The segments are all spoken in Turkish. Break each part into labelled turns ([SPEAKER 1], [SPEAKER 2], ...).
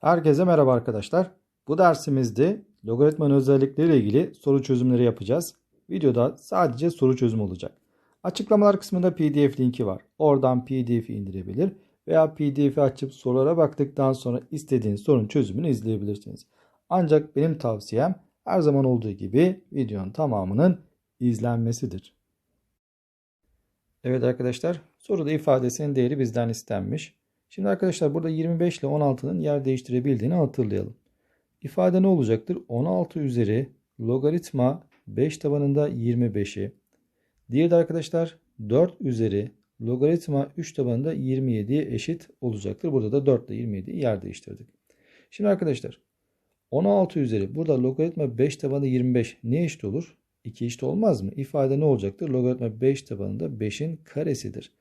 [SPEAKER 1] Herkese merhaba arkadaşlar. Bu dersimizde logaritmanın özellikleriyle ilgili soru çözümleri yapacağız. Videoda sadece soru çözümü olacak. Açıklamalar kısmında PDF linki var. Oradan PDF'i indirebilir veya PDF'i açıp sorulara baktıktan sonra istediğiniz sorunun çözümünü izleyebilirsiniz. Ancak benim tavsiyem her zaman olduğu gibi videonun tamamının izlenmesidir. Evet arkadaşlar soruda ifadesinin değeri bizden istenmiş. Şimdi arkadaşlar burada 25 ile 16'nın yer değiştirebildiğini hatırlayalım. İfade ne olacaktır? 16 üzeri logaritma 5 tabanında 25'i. Diğeri de arkadaşlar 4 üzeri logaritma 3 tabanında 27'ye eşit olacaktır. Burada da 4 ile 27'yi yer değiştirdik. Şimdi arkadaşlar 16 üzeri burada logaritma 5 tabanında 25 ne eşit olur? 2 eşit olmaz mı? İfade ne olacaktır? Logaritma 5 tabanında 5'in karesidir.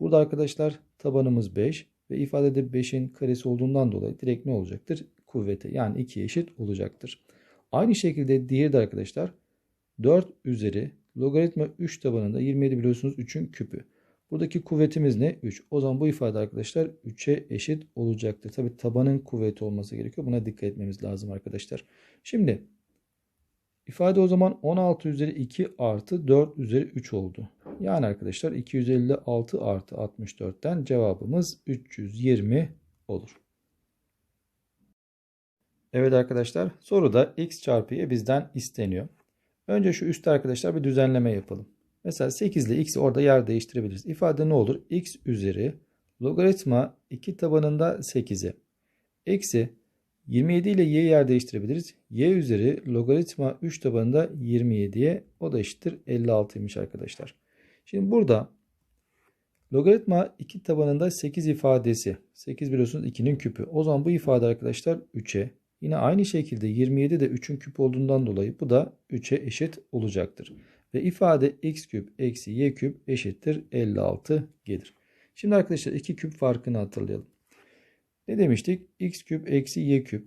[SPEAKER 1] Burada arkadaşlar tabanımız 5 ve ifadede 5'in karesi olduğundan dolayı direkt ne olacaktır? Kuvvete yani 2 eşit olacaktır. Aynı şekilde diğeri de arkadaşlar 4 üzeri logaritma 3 tabanında 27 biliyorsunuz 3'ün küpü. Buradaki kuvvetimiz ne? 3. O zaman bu ifade arkadaşlar 3'e eşit olacaktır. Tabi tabanın kuvveti olması gerekiyor. Buna dikkat etmemiz lazım arkadaşlar. Şimdi ifade o zaman 16 üzeri 2 artı 4 üzeri 3 oldu. Yani arkadaşlar 256 artı 64'ten cevabımız 320 olur. Evet arkadaşlar soruda x çarpı y bizden isteniyor. Önce şu üstte arkadaşlar bir düzenleme yapalım. Mesela 8 ile x'i orada yer değiştirebiliriz. İfade ne olur? x üzeri logaritma 2 tabanında 8'e eksi 27 ile y yer değiştirebiliriz. y üzeri logaritma 3 tabanında 27'ye o da eşittir 56'ymış arkadaşlar. Şimdi burada logaritma 2 tabanında 8 ifadesi. 8 biliyorsunuz 2'nin küpü. O zaman bu ifade arkadaşlar 3'e. Yine aynı şekilde 27 de 3'ün küpü olduğundan dolayı bu da 3'e eşit olacaktır. Ve ifade x küp eksi y küp eşittir 56 gelir. Şimdi arkadaşlar 2 küp farkını hatırlayalım. Ne demiştik? x küp eksi y küp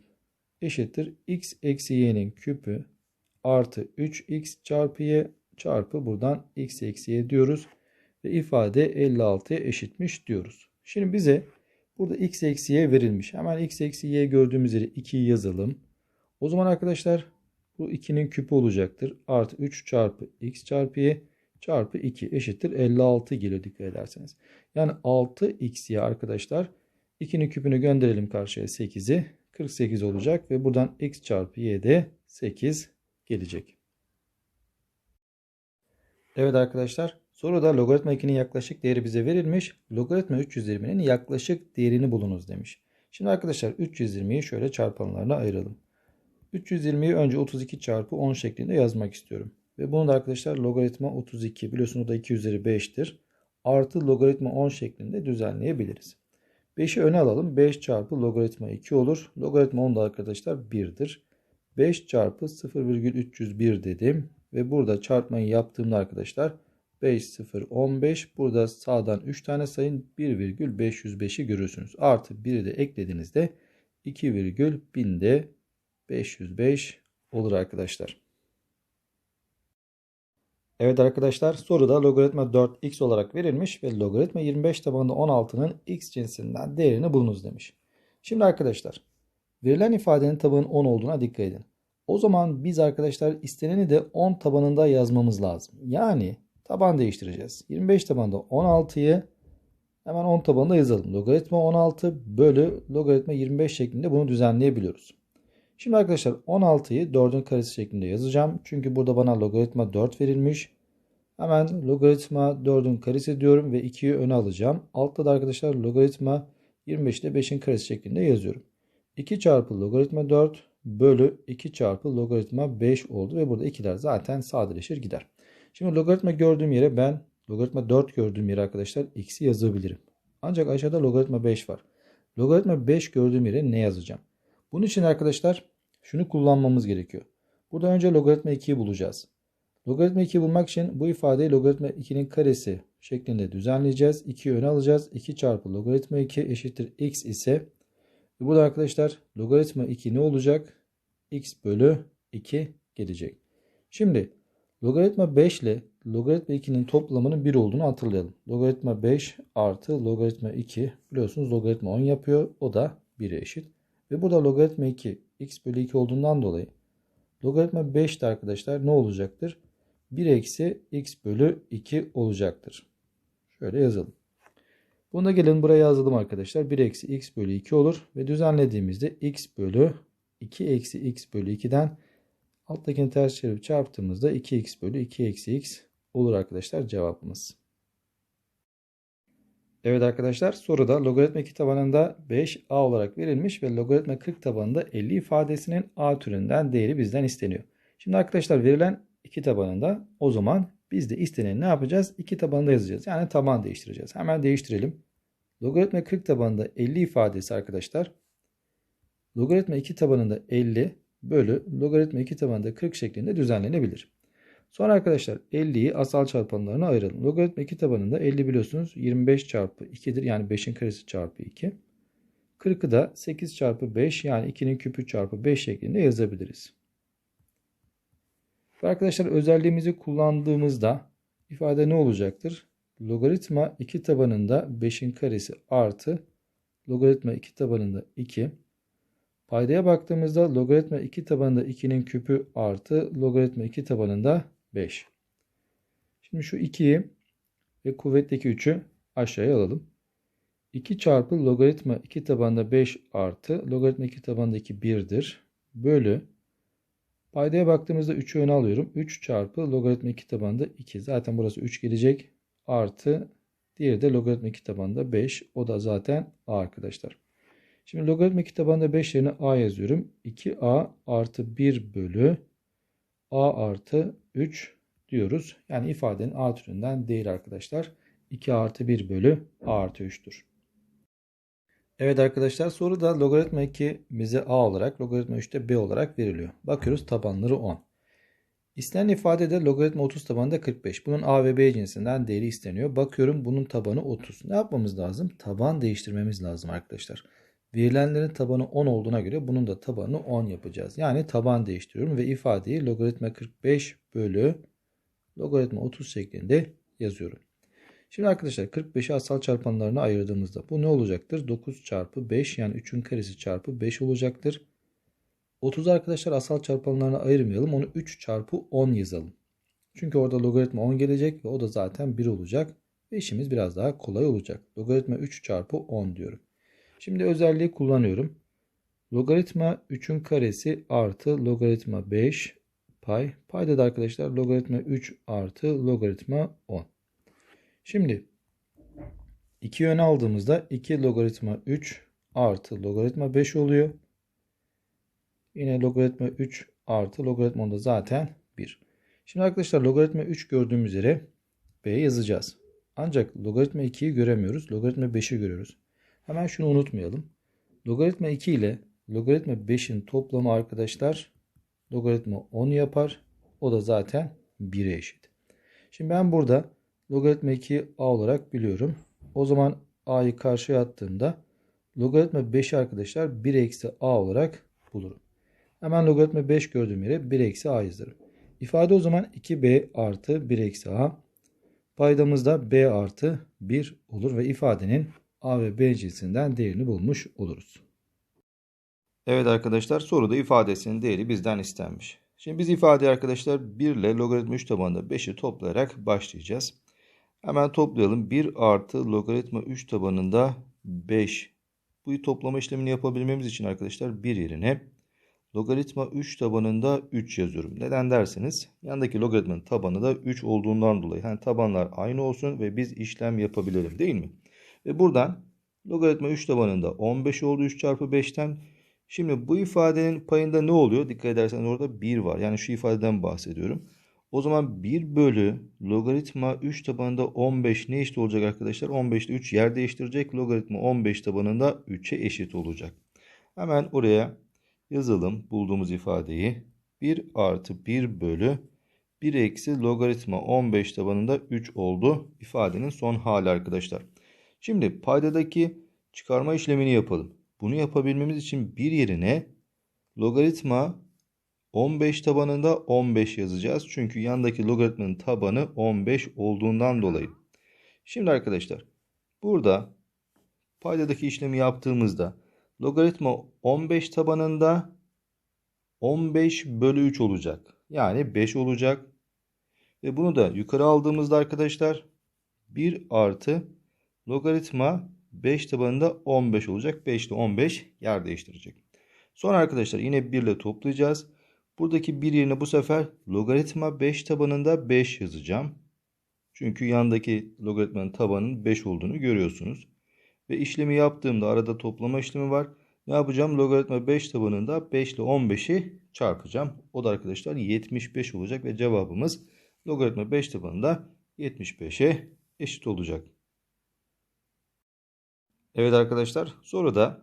[SPEAKER 1] eşittir x eksi y'nin küpü artı 3x çarpı y çarpı buradan x eksi y diyoruz. Ve ifade 56'ya eşitmiş diyoruz. Şimdi bize burada x eksi y verilmiş. Hemen x eksi y gördüğümüz yere 2'yi yazalım. O zaman arkadaşlar bu 2'nin küpü olacaktır. Artı 3 çarpı x çarpı y çarpı 2 eşittir 56 geliyor dikkat ederseniz. Yani 6x'ye arkadaşlar 2'nin küpünü gönderelim karşıya 8'i. 48 olacak ve buradan x çarpı y de 8 gelecek. Evet arkadaşlar soruda logaritma 2'nin yaklaşık değeri bize verilmiş. Logaritma 320'nin yaklaşık değerini bulunuz demiş. Şimdi arkadaşlar 320'yi şöyle çarpanlarına ayıralım. 320'yi önce 32 çarpı 10 şeklinde yazmak istiyorum. Ve bunu da arkadaşlar logaritma 32 biliyorsunuz da 2 üzeri 5'tir. Artı logaritma 10 şeklinde düzenleyebiliriz. 5'i öne alalım. 5 çarpı logaritma 2 olur. Logaritma 10 da arkadaşlar 1'dir. 5 çarpı 0,301 dedim. Ve burada çarpmayı yaptığımda arkadaşlar 5 0 15. Burada sağdan 3 tane sayın 1,505'i görüyorsunuz. Artı 1'i de eklediğinizde 2,1000'de 505 olur arkadaşlar. Evet arkadaşlar soruda logaritma 4x olarak verilmiş ve logaritma 25 tabanında 16'nın x cinsinden değerini bulunuz demiş. Şimdi arkadaşlar verilen ifadenin tabanın 10 olduğuna dikkat edin. O zaman biz arkadaşlar isteneni de 10 tabanında yazmamız lazım. Yani taban değiştireceğiz. 25 tabanında 16'yı hemen 10 tabanında yazalım. Logaritma 16 bölü logaritma 25 şeklinde bunu düzenleyebiliyoruz. Şimdi arkadaşlar 16'yı 4'ün karesi şeklinde yazacağım. Çünkü burada bana logaritma 4 verilmiş. Hemen logaritma 4'ün karesi diyorum ve 2'yi öne alacağım. Altta da arkadaşlar logaritma 25 ile 5'in karesi şeklinde yazıyorum. 2 çarpı logaritma 4 bölü 2 çarpı logaritma 5 oldu ve burada 2'ler zaten sadeleşir gider. Şimdi logaritma gördüğüm yere ben logaritma 4 gördüğüm yere arkadaşlar x'i yazabilirim. Ancak aşağıda logaritma 5 var. Logaritma 5 gördüğüm yere ne yazacağım? Bunun için arkadaşlar şunu kullanmamız gerekiyor. Burada önce logaritma 2'yi bulacağız. Logaritma 2'yi bulmak için bu ifadeyi logaritma 2'nin karesi şeklinde düzenleyeceğiz. 2'yi öne alacağız. 2 çarpı logaritma 2 eşittir x ise bu da arkadaşlar logaritma 2 ne olacak? x bölü 2 gelecek. Şimdi Logaritma 5 ile logaritma 2'nin toplamının 1 olduğunu hatırlayalım. Logaritma 5 artı logaritma 2 biliyorsunuz logaritma 10 yapıyor. O da 1'e eşit. Ve burada logaritma 2 x bölü 2 olduğundan dolayı logaritma 5 de arkadaşlar ne olacaktır? 1 eksi x bölü 2 olacaktır. Şöyle yazalım. Bunu da gelin buraya yazalım arkadaşlar. 1 eksi x bölü 2 olur. Ve düzenlediğimizde x bölü 2 eksi x bölü 2'den alttakini ters çevirip çarptığımızda 2x bölü 2 eksi x olur arkadaşlar cevabımız. Evet arkadaşlar soruda logaritma 2 tabanında 5a olarak verilmiş ve logaritma 40 tabanında 50 ifadesinin a türünden değeri bizden isteniyor. Şimdi arkadaşlar verilen 2 tabanında o zaman biz de isteneni ne yapacağız? 2 tabanında yazacağız. Yani taban değiştireceğiz. Hemen değiştirelim. Logaritma 40 tabanında 50 ifadesi arkadaşlar. Logaritma 2 tabanında 50 bölü logaritma 2 tabanında 40 şeklinde düzenlenebilir. Sonra arkadaşlar 50'yi asal çarpanlarına ayıralım. Logaritma 2 tabanında 50 biliyorsunuz 25 çarpı 2'dir. Yani 5'in karesi çarpı 2. 40'ı da 8 çarpı 5 yani 2'nin küpü çarpı 5 şeklinde yazabiliriz. Arkadaşlar özelliğimizi kullandığımızda ifade ne olacaktır? Logaritma 2 tabanında 5'in karesi artı logaritma 2 tabanında 2. Paydaya baktığımızda logaritma 2 tabanında 2'nin küpü artı logaritma 2 tabanında 5. Şimdi şu 2'yi ve kuvvetteki 3'ü aşağıya alalım. 2 çarpı logaritma 2 tabanında 5 artı logaritma 2 tabanında 2 1'dir. Bölü paydaya baktığımızda 3'ü öne alıyorum. 3 çarpı logaritma 2 tabanında 2. Zaten burası 3 gelecek. Artı diğeri de logaritma 2 tabanında 5. O da zaten a arkadaşlar. Şimdi logaritma 2 tabanında 5 yerine a yazıyorum. 2a artı 1 bölü a artı 3 diyoruz. Yani ifadenin a türünden değil arkadaşlar. 2 artı 1 bölü a artı 3'tür. Evet arkadaşlar soruda logaritma 2 bize a olarak logaritma 3 de b olarak veriliyor. Bakıyoruz tabanları 10. İstenen ifadede logaritma 30 tabanında 45. Bunun a ve b cinsinden değeri isteniyor. Bakıyorum bunun tabanı 30. Ne yapmamız lazım? Taban değiştirmemiz lazım arkadaşlar. Verilenlerin tabanı 10 olduğuna göre bunun da tabanını 10 yapacağız. Yani taban değiştiriyorum ve ifadeyi logaritma 45 bölü logaritma 30 şeklinde yazıyorum. Şimdi arkadaşlar 45'i asal çarpanlarına ayırdığımızda bu ne olacaktır? 9 çarpı 5 yani 3'ün karesi çarpı 5 olacaktır. 30 arkadaşlar asal çarpanlarına ayırmayalım. Onu 3 çarpı 10 yazalım. Çünkü orada logaritma 10 gelecek ve o da zaten 1 olacak. Ve işimiz biraz daha kolay olacak. Logaritma 3 çarpı 10 diyorum. Şimdi özelliği kullanıyorum. Logaritma 3'ün karesi artı logaritma 5 pay. Payda da arkadaşlar logaritma 3 artı logaritma 10. Şimdi 2 yöne aldığımızda 2 logaritma 3 artı logaritma 5 oluyor. Yine logaritma 3 artı logaritma 10 da zaten 1. Şimdi arkadaşlar logaritma 3 gördüğümüz üzere b yazacağız. Ancak logaritma 2'yi göremiyoruz. Logaritma 5'i görüyoruz. Hemen şunu unutmayalım. Logaritma 2 ile logaritma 5'in toplamı arkadaşlar logaritma 10 yapar. O da zaten 1'e eşit. Şimdi ben burada logaritma 2'yi a olarak biliyorum. O zaman a'yı karşıya attığımda logaritma 5'i arkadaşlar 1 eksi a olarak bulurum. Hemen logaritma 5 gördüğüm yere 1 eksi a yazarım. İfade o zaman 2b artı 1 eksi a. Paydamızda b artı 1 olur ve ifadenin A ve B cinsinden değerini bulmuş oluruz. Evet arkadaşlar soruda ifadesinin değeri bizden istenmiş. Şimdi biz ifade arkadaşlar 1 ile logaritma 3 tabanında 5'i toplayarak başlayacağız. Hemen toplayalım. 1 artı logaritma 3 tabanında 5. Bu toplama işlemini yapabilmemiz için arkadaşlar 1 yerine logaritma 3 tabanında 3 yazıyorum. Neden derseniz yandaki logaritmanın tabanı da 3 olduğundan dolayı. Yani tabanlar aynı olsun ve biz işlem yapabilelim değil mi? Ve buradan logaritma 3 tabanında 15 oldu 3 çarpı 5'ten. Şimdi bu ifadenin payında ne oluyor? Dikkat ederseniz orada 1 var. Yani şu ifadeden bahsediyorum. O zaman 1 bölü logaritma 3 tabanında 15 ne eşit olacak arkadaşlar? 15 ile 3 yer değiştirecek. Logaritma 15 tabanında 3'e eşit olacak. Hemen oraya yazalım bulduğumuz ifadeyi. 1 artı 1 bölü 1 eksi logaritma 15 tabanında 3 oldu. İfadenin son hali arkadaşlar. Şimdi paydadaki çıkarma işlemini yapalım. Bunu yapabilmemiz için bir yerine logaritma
[SPEAKER 2] 15 tabanında 15 yazacağız. Çünkü yandaki logaritmanın tabanı 15 olduğundan dolayı. Şimdi arkadaşlar burada paydadaki işlemi yaptığımızda logaritma 15 tabanında 15 bölü 3 olacak. Yani 5 olacak. Ve bunu da yukarı aldığımızda arkadaşlar 1 artı logaritma 5 tabanında 15 olacak. 5 ile 15 yer değiştirecek. Sonra arkadaşlar yine 1 ile toplayacağız. Buradaki 1 yerine bu sefer logaritma 5 tabanında 5 yazacağım. Çünkü yandaki logaritmanın tabanının 5 olduğunu görüyorsunuz. Ve işlemi yaptığımda arada toplama işlemi var. Ne yapacağım? Logaritma 5 tabanında 5 ile 15'i çarpacağım. O da arkadaşlar 75 olacak ve cevabımız logaritma 5 tabanında 75'e eşit olacak. Evet arkadaşlar soruda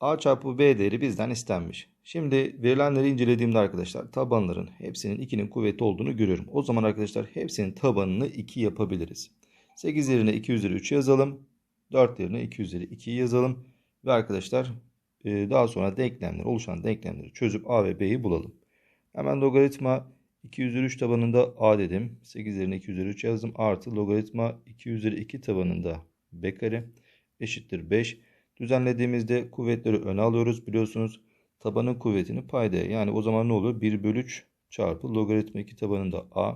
[SPEAKER 2] a çarpı b değeri bizden istenmiş. Şimdi verilenleri incelediğimde arkadaşlar tabanların hepsinin 2'nin kuvveti olduğunu görüyorum. O zaman arkadaşlar hepsinin tabanını 2 yapabiliriz. 8 yerine 2 üzeri 3 yazalım. 4 yerine 2 üzeri 2 yazalım. Ve arkadaşlar e, daha sonra denklemler oluşan denklemleri çözüp a ve b'yi bulalım. Hemen logaritma 2 üzeri 3 tabanında a dedim. 8 yerine 2 üzeri 3 yazdım. Artı logaritma 2 üzeri 2 tabanında b kare eşittir 5. Düzenlediğimizde kuvvetleri öne alıyoruz biliyorsunuz. Tabanın kuvvetini paydaya yani o zaman ne oluyor? 1 bölü 3 çarpı logaritma 2 tabanında a.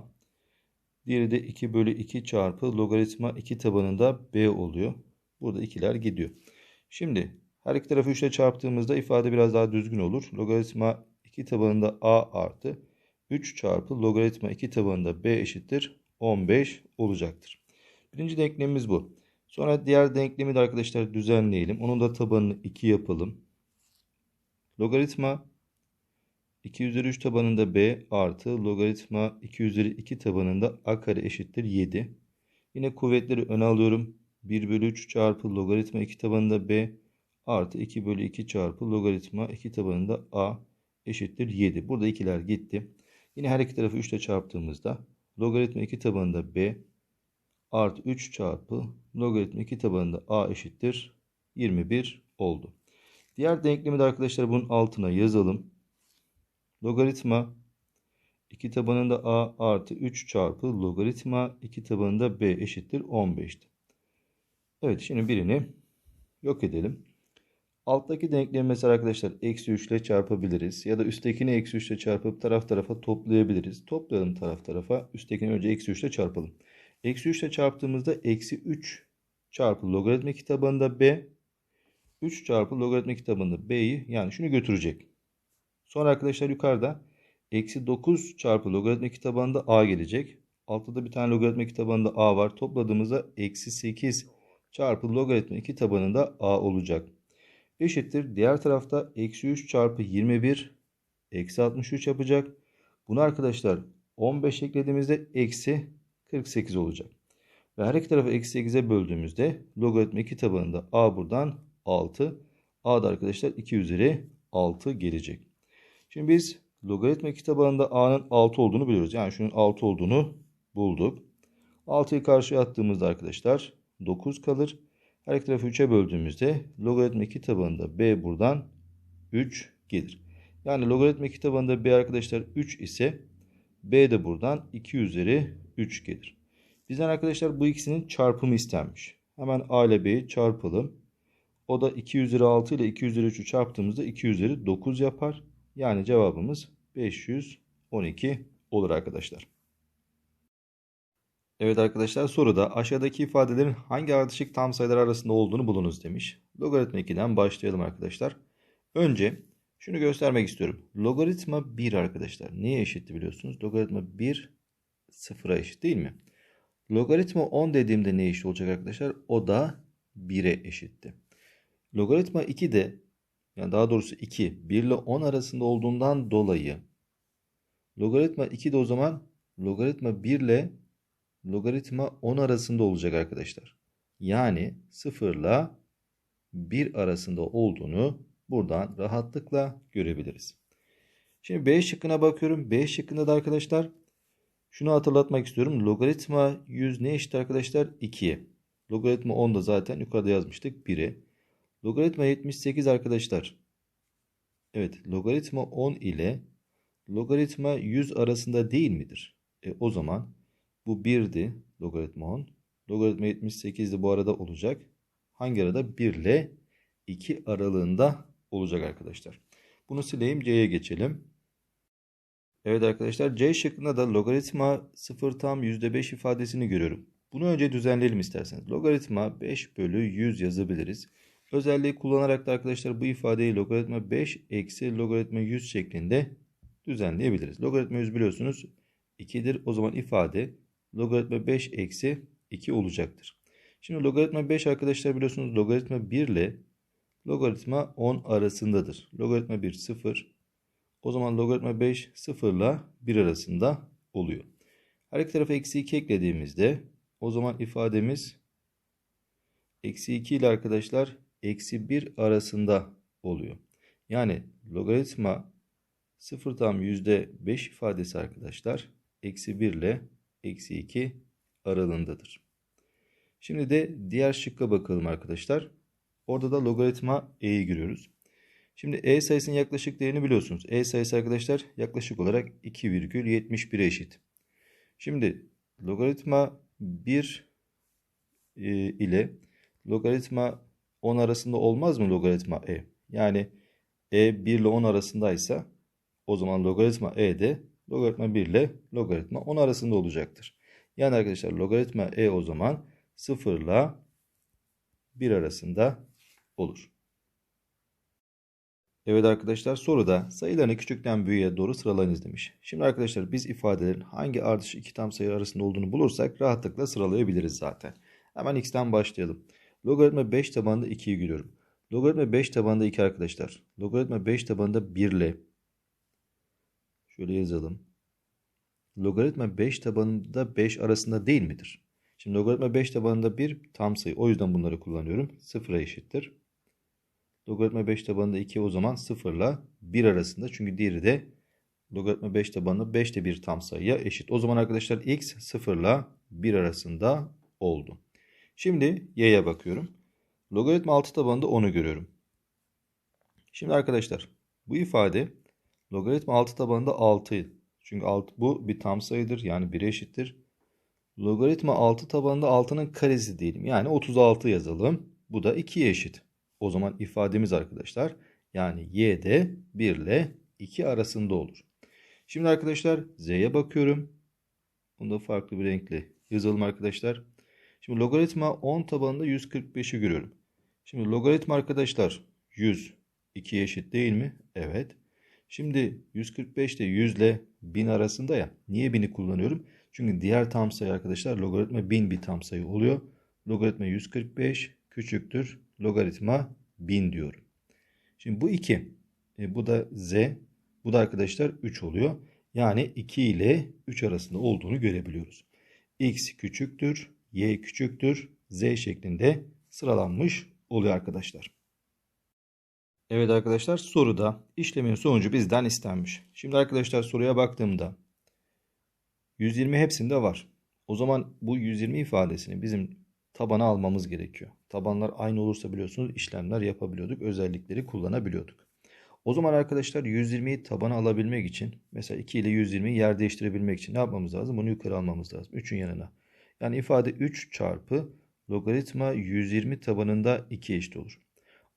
[SPEAKER 2] Diğeri de 2 bölü 2 çarpı logaritma 2 tabanında b oluyor. Burada ikiler gidiyor. Şimdi her iki tarafı 3 ile çarptığımızda ifade biraz daha düzgün olur. Logaritma 2 tabanında a artı 3 çarpı logaritma 2 tabanında b eşittir 15 olacaktır. Birinci denklemimiz bu. Sonra diğer denklemi de arkadaşlar düzenleyelim. Onun da tabanını 2 yapalım. Logaritma 2 üzeri 3 tabanında b artı logaritma 2 üzeri 2 tabanında a kare eşittir 7. Yine kuvvetleri öne alıyorum. 1 bölü 3 çarpı logaritma 2 tabanında b artı 2 bölü 2 çarpı logaritma 2 tabanında a eşittir 7. Burada ikiler gitti. Yine her iki tarafı 3 ile çarptığımızda logaritma 2 tabanında b artı 3 çarpı logaritma 2 tabanında a eşittir 21 oldu. Diğer denklemi de arkadaşlar bunun altına yazalım. Logaritma 2 tabanında a artı 3 çarpı logaritma 2 tabanında b eşittir 15'ti. Evet şimdi birini yok edelim. Alttaki denklemi mesela arkadaşlar eksi 3 ile çarpabiliriz. Ya da üsttekini eksi 3 ile çarpıp taraf tarafa toplayabiliriz. Toplayalım taraf tarafa. Üsttekini önce eksi 3 ile çarpalım. Eksi 3 ile çarptığımızda eksi 3 çarpı logaritma 2 tabanında b 3 çarpı logaritma 2 tabanında b'yi yani şunu götürecek. Sonra arkadaşlar yukarıda eksi 9 çarpı logaritma 2 tabanında a gelecek. Altta da bir tane logaritma 2 tabanında a var. Topladığımızda eksi 8 çarpı logaritma 2 tabanında a olacak. Eşittir. Diğer tarafta eksi 3 çarpı 21 eksi 63 yapacak. Bunu arkadaşlar 15 eklediğimizde eksi 48 olacak. Ve her iki tarafı eksi 8'e böldüğümüzde logaritma 2 tabanında a buradan 6. a da arkadaşlar 2 üzeri 6 gelecek. Şimdi biz logaritma 2 tabanında a'nın 6 olduğunu biliyoruz. Yani şunun 6 olduğunu bulduk. 6'yı karşıya attığımızda arkadaşlar 9 kalır. Her iki tarafı 3'e böldüğümüzde logaritma 2 tabanında b buradan 3 gelir. Yani logaritma 2 tabanında b arkadaşlar 3 ise b de buradan 2 üzeri 3 gelir. Bizden arkadaşlar bu ikisinin çarpımı istenmiş. Hemen a ile b'yi çarpalım. O da 2 üzeri 6 ile 2 üzeri 3'ü çarptığımızda 2 üzeri 9 yapar. Yani cevabımız 512 olur arkadaşlar. Evet arkadaşlar soruda aşağıdaki ifadelerin hangi ardışık tam sayılar arasında olduğunu bulunuz demiş. Logaritma 2'den başlayalım arkadaşlar. Önce şunu göstermek istiyorum. Logaritma 1 arkadaşlar. Neye eşitti biliyorsunuz? Logaritma 1 sıfıra eşit değil mi? Logaritma 10 dediğimde ne eşit olacak arkadaşlar? O da 1'e eşitti. Logaritma 2 de yani daha doğrusu 2 1 ile 10 arasında olduğundan dolayı logaritma 2 de o zaman logaritma 1 ile logaritma 10 arasında olacak arkadaşlar. Yani 0 ile 1 arasında olduğunu buradan rahatlıkla görebiliriz. Şimdi B şıkkına bakıyorum. B şıkkında da arkadaşlar şunu hatırlatmak istiyorum. Logaritma 100 ne eşit arkadaşlar? 2'ye. Logaritma 10 da zaten yukarıda yazmıştık 1'e. Logaritma 78 arkadaşlar. Evet logaritma 10 ile logaritma 100 arasında değil midir? E, o zaman bu 1'di logaritma 10. Logaritma 78 de bu arada olacak. Hangi arada? 1 ile 2 aralığında olacak arkadaşlar. Bunu sileyim C'ye geçelim. Evet arkadaşlar C şıkkında da logaritma 0 tam %5 ifadesini görüyorum. Bunu önce düzenleyelim isterseniz. Logaritma 5 bölü 100 yazabiliriz. Özelliği kullanarak da arkadaşlar bu ifadeyi logaritma 5 eksi logaritma 100 şeklinde düzenleyebiliriz. Logaritma 100 biliyorsunuz 2'dir. O zaman ifade logaritma 5 eksi 2 olacaktır. Şimdi logaritma 5 arkadaşlar biliyorsunuz logaritma 1 ile logaritma 10 arasındadır. Logaritma 1 0. O zaman logaritma 5 0 ile 1 arasında oluyor. Her iki tarafa eksi 2 eklediğimizde o zaman ifademiz eksi 2 ile arkadaşlar eksi 1 arasında oluyor. Yani logaritma 0 tam %5 ifadesi arkadaşlar eksi 1 ile eksi 2 aralığındadır. Şimdi de diğer şıkka bakalım arkadaşlar. Orada da logaritma e'yi görüyoruz. Şimdi e sayısının yaklaşık değerini biliyorsunuz. E sayısı arkadaşlar yaklaşık olarak 2,71'e eşit. Şimdi logaritma 1 e, ile logaritma 10 arasında olmaz mı logaritma e? Yani e 1 ile 10 arasındaysa o zaman logaritma e de logaritma 1 ile logaritma 10 arasında olacaktır. Yani arkadaşlar logaritma e o zaman 0 ile 1 arasında olur. Evet arkadaşlar soruda sayılarını küçükten büyüğe doğru sıralayınız demiş. Şimdi arkadaşlar biz ifadelerin hangi ardışık iki tam sayı arasında olduğunu bulursak rahatlıkla sıralayabiliriz zaten. Hemen x'ten başlayalım. Logaritma 5 tabanında 2'yi görüyorum. Logaritma 5 tabanında 2 arkadaşlar. Logaritma 5 tabanında 1 ile şöyle yazalım. Logaritma 5 tabanında 5 arasında değil midir? Şimdi logaritma 5 tabanında 1 tam sayı. O yüzden bunları kullanıyorum. 0'a eşittir. Logaritma 5 tabanında 2 o zaman 0 ile 1 arasında. Çünkü diğeri de logaritma 5 tabanında 5 de bir tam sayıya eşit. O zaman arkadaşlar x 0 ile 1 arasında oldu. Şimdi y'ye bakıyorum. Logaritma 6 tabanında 10'u görüyorum. Şimdi arkadaşlar bu ifade logaritma 6 tabanında 6. Çünkü 6, bu bir tam sayıdır. Yani 1'e eşittir. Logaritma 6 tabanında 6'nın karesi diyelim. Yani 36 yazalım. Bu da 2'ye eşit. O zaman ifademiz arkadaşlar yani y de 1 ile 2 arasında olur. Şimdi arkadaşlar z'ye bakıyorum. Bunu da farklı bir renkle yazalım arkadaşlar. Şimdi logaritma 10 tabanında 145'i görüyorum. Şimdi logaritma arkadaşlar 100 2'ye eşit değil mi? Evet. Şimdi 145 de 100 ile 1000 arasında ya. Niye 1000'i kullanıyorum? Çünkü diğer tam sayı arkadaşlar logaritma 1000 bir tam sayı oluyor. Logaritma 145 küçüktür. Logaritma 1000 diyorum. Şimdi bu 2. E, bu da z. Bu da arkadaşlar 3 oluyor. Yani 2 ile 3 arasında olduğunu görebiliyoruz. x küçüktür. Y küçüktür. Z şeklinde sıralanmış oluyor arkadaşlar. Evet arkadaşlar soruda işlemin sonucu bizden istenmiş. Şimdi arkadaşlar soruya baktığımda 120 hepsinde var. O zaman bu 120 ifadesini bizim tabana almamız gerekiyor. Tabanlar aynı olursa biliyorsunuz işlemler yapabiliyorduk. Özellikleri kullanabiliyorduk. O zaman arkadaşlar 120'yi tabana alabilmek için mesela 2 ile 120'yi yer değiştirebilmek için ne yapmamız lazım? Bunu yukarı almamız lazım. 3'ün yanına. Yani ifade 3 çarpı logaritma 120 tabanında 2 eşit olur.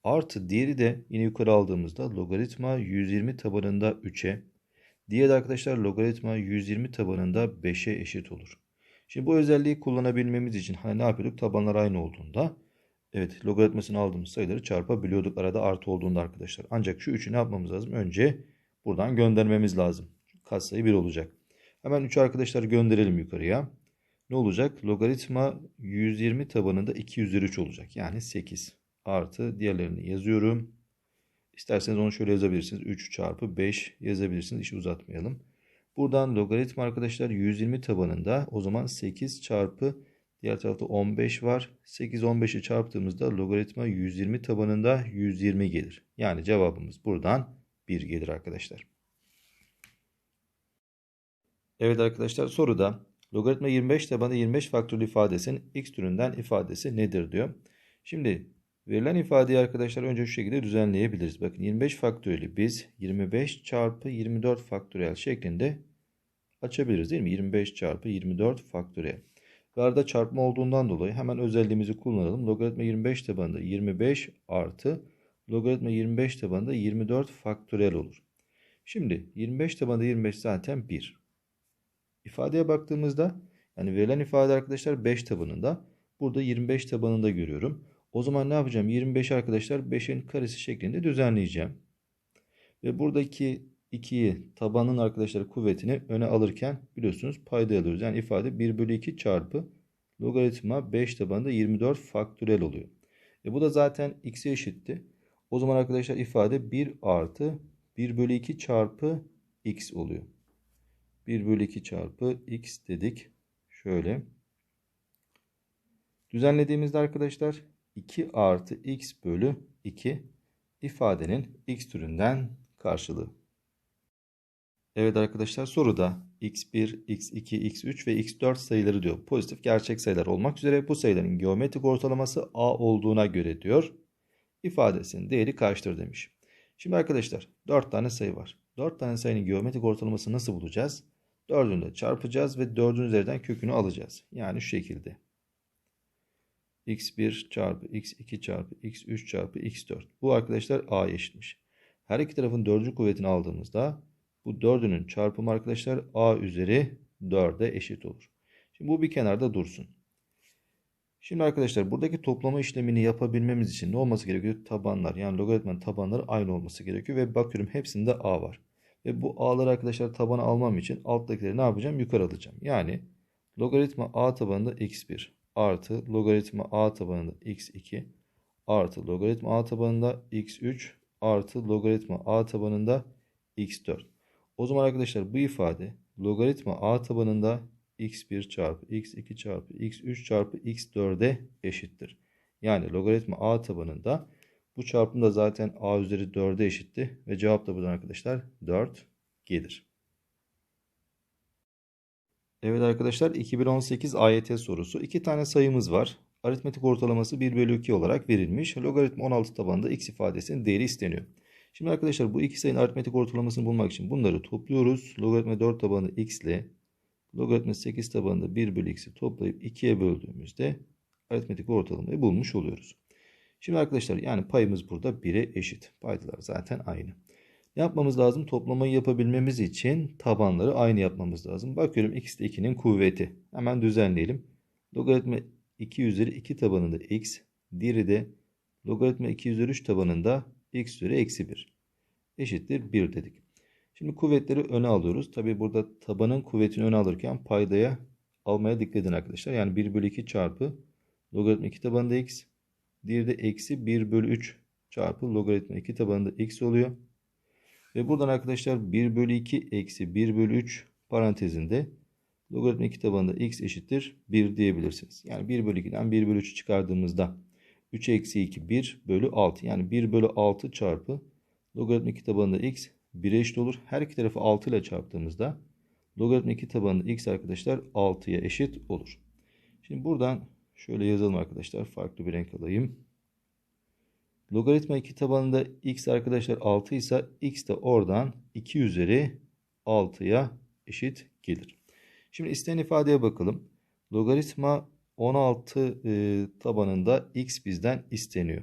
[SPEAKER 2] Artı diğeri de yine yukarı aldığımızda logaritma 120 tabanında 3'e. Diğeri de arkadaşlar logaritma 120 tabanında 5'e eşit olur. Şimdi bu özelliği kullanabilmemiz için hani ne yapıyorduk? Tabanlar aynı olduğunda evet logaritmasını aldığımız sayıları çarpabiliyorduk arada artı olduğunda arkadaşlar. Ancak şu 3'ü ne yapmamız lazım? Önce buradan göndermemiz lazım. Katsayı 1 olacak. Hemen 3'ü arkadaşlar gönderelim yukarıya. Ne olacak? Logaritma 120 tabanında 2 üzeri 3 olacak. Yani 8 artı diğerlerini yazıyorum. İsterseniz onu şöyle yazabilirsiniz. 3 çarpı 5 yazabilirsiniz. İşi uzatmayalım. Buradan logaritma arkadaşlar 120 tabanında o zaman 8 çarpı diğer tarafta 15 var. 8 15'i çarptığımızda logaritma 120 tabanında 120 gelir. Yani cevabımız buradan 1 gelir arkadaşlar. Evet arkadaşlar soruda logaritma 25 tabanında 25 faktörlü ifadesinin x türünden ifadesi nedir diyor. Şimdi Verilen ifadeyi arkadaşlar önce şu şekilde düzenleyebiliriz. Bakın 25 faktöriyeli biz 25 çarpı 24 faktöriyel şeklinde açabiliriz değil mi? 25 çarpı 24 faktöriyel. Ve arada çarpma olduğundan dolayı hemen özelliğimizi kullanalım. Logaritma 25 tabanında 25 artı logaritma 25 tabanında 24 faktöriyel olur. Şimdi 25 tabanında 25 zaten 1. İfadeye baktığımızda yani verilen ifade arkadaşlar 5 tabanında. Burada 25 tabanında görüyorum. O zaman ne yapacağım? 25 arkadaşlar 5'in karesi şeklinde düzenleyeceğim. Ve buradaki 2'yi tabanın arkadaşlar kuvvetini öne alırken biliyorsunuz payda alıyoruz. Yani ifade 1 bölü 2 çarpı logaritma 5 tabanında 24 faktörel oluyor. E bu da zaten x'e eşitti. O zaman arkadaşlar ifade 1 artı 1 bölü 2 çarpı x oluyor. 1 bölü 2 çarpı x dedik. Şöyle. Düzenlediğimizde arkadaşlar 2 artı x bölü 2 ifadenin x türünden karşılığı. Evet arkadaşlar soruda x1, x2, x3 ve x4 sayıları diyor. Pozitif gerçek sayılar olmak üzere bu sayıların geometrik ortalaması a olduğuna göre diyor. İfadesinin değeri kaçtır demiş. Şimdi arkadaşlar 4 tane sayı var. 4 tane sayının geometrik ortalamasını nasıl bulacağız? 4'ünü de çarpacağız ve 4'ün üzerinden kökünü alacağız. Yani şu şekilde. x1 çarpı x2 çarpı x3 çarpı x4. Bu arkadaşlar a eşitmiş. Her iki tarafın dördüncü kuvvetini aldığımızda bu dördünün çarpımı arkadaşlar a üzeri 4'e eşit olur. Şimdi bu bir kenarda dursun. Şimdi arkadaşlar buradaki toplama işlemini yapabilmemiz için ne olması gerekiyor? Tabanlar yani logaritmanın tabanları aynı olması gerekiyor ve bakıyorum hepsinde a var. Ve bu a'ları arkadaşlar tabana almam için alttakileri ne yapacağım? Yukarı alacağım. Yani logaritma a tabanında x1 artı logaritma a tabanında x2 artı logaritma a tabanında x3 artı logaritma a tabanında x4. O zaman arkadaşlar bu ifade logaritma a tabanında x1 çarpı x2 çarpı x3 çarpı x4'e eşittir. Yani logaritma a tabanında bu çarpım da zaten a üzeri 4'e eşitti ve cevap da buradan arkadaşlar 4 gelir. Evet arkadaşlar 2018 AYT sorusu. iki tane sayımız var. Aritmetik ortalaması 1 bölü 2 olarak verilmiş. Logaritma 16 tabanında x ifadesinin değeri isteniyor. Şimdi arkadaşlar bu iki sayının aritmetik ortalamasını bulmak için bunları topluyoruz. Logaritma 4 tabanında x ile logaritma 8 tabanında 1 bölü x'i toplayıp 2'ye böldüğümüzde aritmetik ortalamayı bulmuş oluyoruz. Şimdi arkadaşlar yani payımız burada 1'e eşit. Paydalar zaten aynı. Yapmamız lazım? Toplamayı yapabilmemiz için tabanları aynı yapmamız lazım. Bakıyorum x de 2'nin kuvveti. Hemen düzenleyelim. Logaritma 2 üzeri 2 tabanında x. Diğeri de logaritma 2 üzeri 3 tabanında x üzeri eksi 1. Eşittir 1 dedik. Şimdi kuvvetleri öne alıyoruz. Tabi burada tabanın kuvvetini öne alırken paydaya almaya dikkat edin arkadaşlar. Yani 1 bölü 2 çarpı logaritma 2 tabanında x. Diğeri de eksi 1 bölü 3 çarpı logaritma 2 tabanında x oluyor. Ve buradan arkadaşlar 1 bölü 2 eksi 1 bölü 3 parantezinde logaritma 2 tabanında x eşittir 1 diyebilirsiniz. Yani 1 bölü 2'den 1 bölü 3'ü çıkardığımızda 3 eksi 2 1 bölü 6 yani 1 bölü 6 çarpı logaritma 2 tabanında x 1'e eşit olur. Her iki tarafı 6 ile çarptığımızda logaritma 2 tabanında x arkadaşlar 6'ya eşit olur. Şimdi buradan şöyle yazalım arkadaşlar. Farklı bir renk alayım. Logaritma 2 tabanında x arkadaşlar 6 ise x de oradan 2 üzeri 6'ya eşit gelir. Şimdi istenen ifadeye bakalım. Logaritma 16 e, tabanında x bizden isteniyor.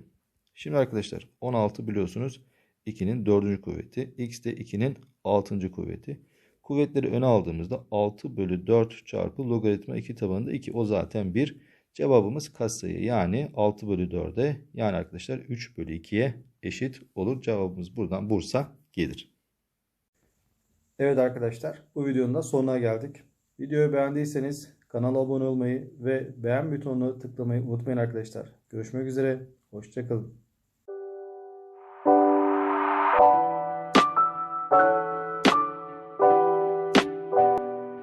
[SPEAKER 2] Şimdi arkadaşlar 16 biliyorsunuz 2'nin 4. kuvveti. X de 2'nin 6. kuvveti. Kuvvetleri öne aldığımızda 6 bölü 4 çarpı logaritma 2 tabanında 2. O zaten 1. Cevabımız katsayı yani 6 bölü 4'e yani arkadaşlar 3 bölü 2'ye eşit olur. Cevabımız buradan Bursa gelir.
[SPEAKER 1] Evet arkadaşlar bu videonun da sonuna geldik. Videoyu beğendiyseniz kanala abone olmayı ve beğen butonuna tıklamayı unutmayın arkadaşlar. Görüşmek üzere. Hoşçakalın.